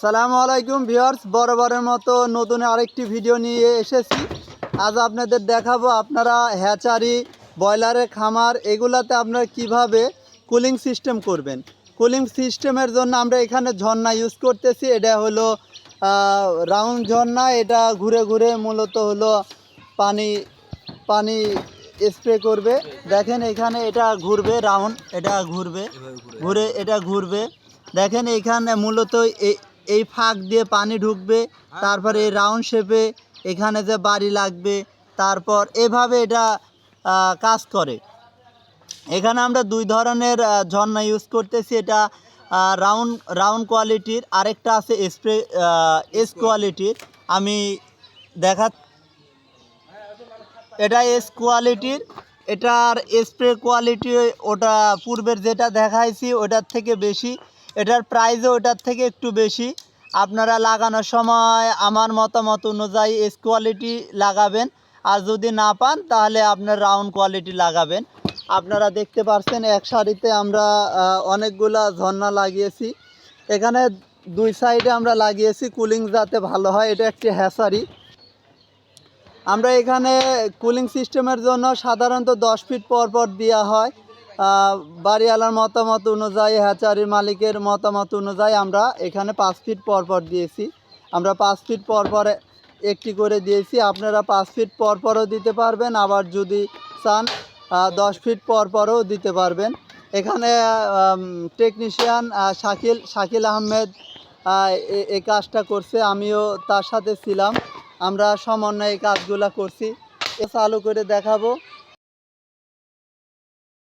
সালামু আলাইকুম ভিউয়ার্স, বরাবরের মতো নতুন আরেকটি ভিডিও নিয়ে এসেছি। আজ আপনাদের দেখাবো আপনারা হ্যাচারি, ব্রয়লারের খামার, এগুলাতে আপনারা কীভাবে কুলিং সিস্টেম করবেন। কুলিং সিস্টেমের জন্য আমরা এখানে ঝর্ণা ইউজ করতেছি, এটা হলো রাউন্ড ঝর্ণা, এটা ঘুরে ঘুরে মূলত হলো পানি পানি স্প্রে করবে। দেখেন এখানে এটা ঘুরবে, রাউন্ড, এটা ঘুরবে, ঘুরে এটা ঘুরবে। দেখেন এখানে মূলত এই- ফাঁক দিয়ে পানি ঢুকবে তারপরে এই রাউন্ড শেপে এখানে যে বাড়ি লাগবে তারপর এভাবে এটা কাজ করে। এখানে আমরা দুই ধরনের ঝর্ণা ইউজ করতেছি। এটা রাউন্ড রাউন্ড কোয়ালিটির আরেকটা আছে স্প্রে এস কোয়ালিটির আমি দেখা এটা এস কোয়ালিটির এটার স্প্রে কোয়ালিটি ওটা পূর্বের যেটা দেখাইছি ওটার থেকে বেশি। এটার প্রাইসও ওটার থেকে একটু বেশি। আপনারা লাগানোর সময় আমার মতামত অনুযায়ী এস কোয়ালিটি লাগাবেন। আর যদি না পান, তাহলে আপনার রাউন্ড কোয়ালিটি লাগাবেন। আপনারা দেখতে পাচ্ছেন এক সারিতে আমরা অনেকগুলা ঝর্ণা লাগিয়েছি। এখানে দুই সাইডে আমরা লাগিয়েছি কুলিং যাতে ভালো হয়, এটা একটি হ্যাসারি। আমরা এখানে কুলিং সিস্টেমের জন্য সাধারণত দশ ফিট পর পর দেওয়া হয়। বাড়িওয়ালার মতামত অনুযায়ী হ্যাচারির মালিকের মতামত অনুযায়ী আমরা এখানে পাঁচ ফিট পর পর দিয়েছি। আমরা পাঁচ ফিট পর পর একটি করে দিয়েছি। আপনারা পাঁচ ফিট পর পরও দিতে পারবেন, আবার যদি চান দশ ফিট পর পরও দিতে পারবেন। এখানে টেকনিশিয়ান শাকিল শাকিল আহমেদ এই কাজটা করছে, আমিও তার সাথে ছিলাম। আমরা সমন্বয়ে এই কাজগুলো করছি। এ চালু করে দেখাবো।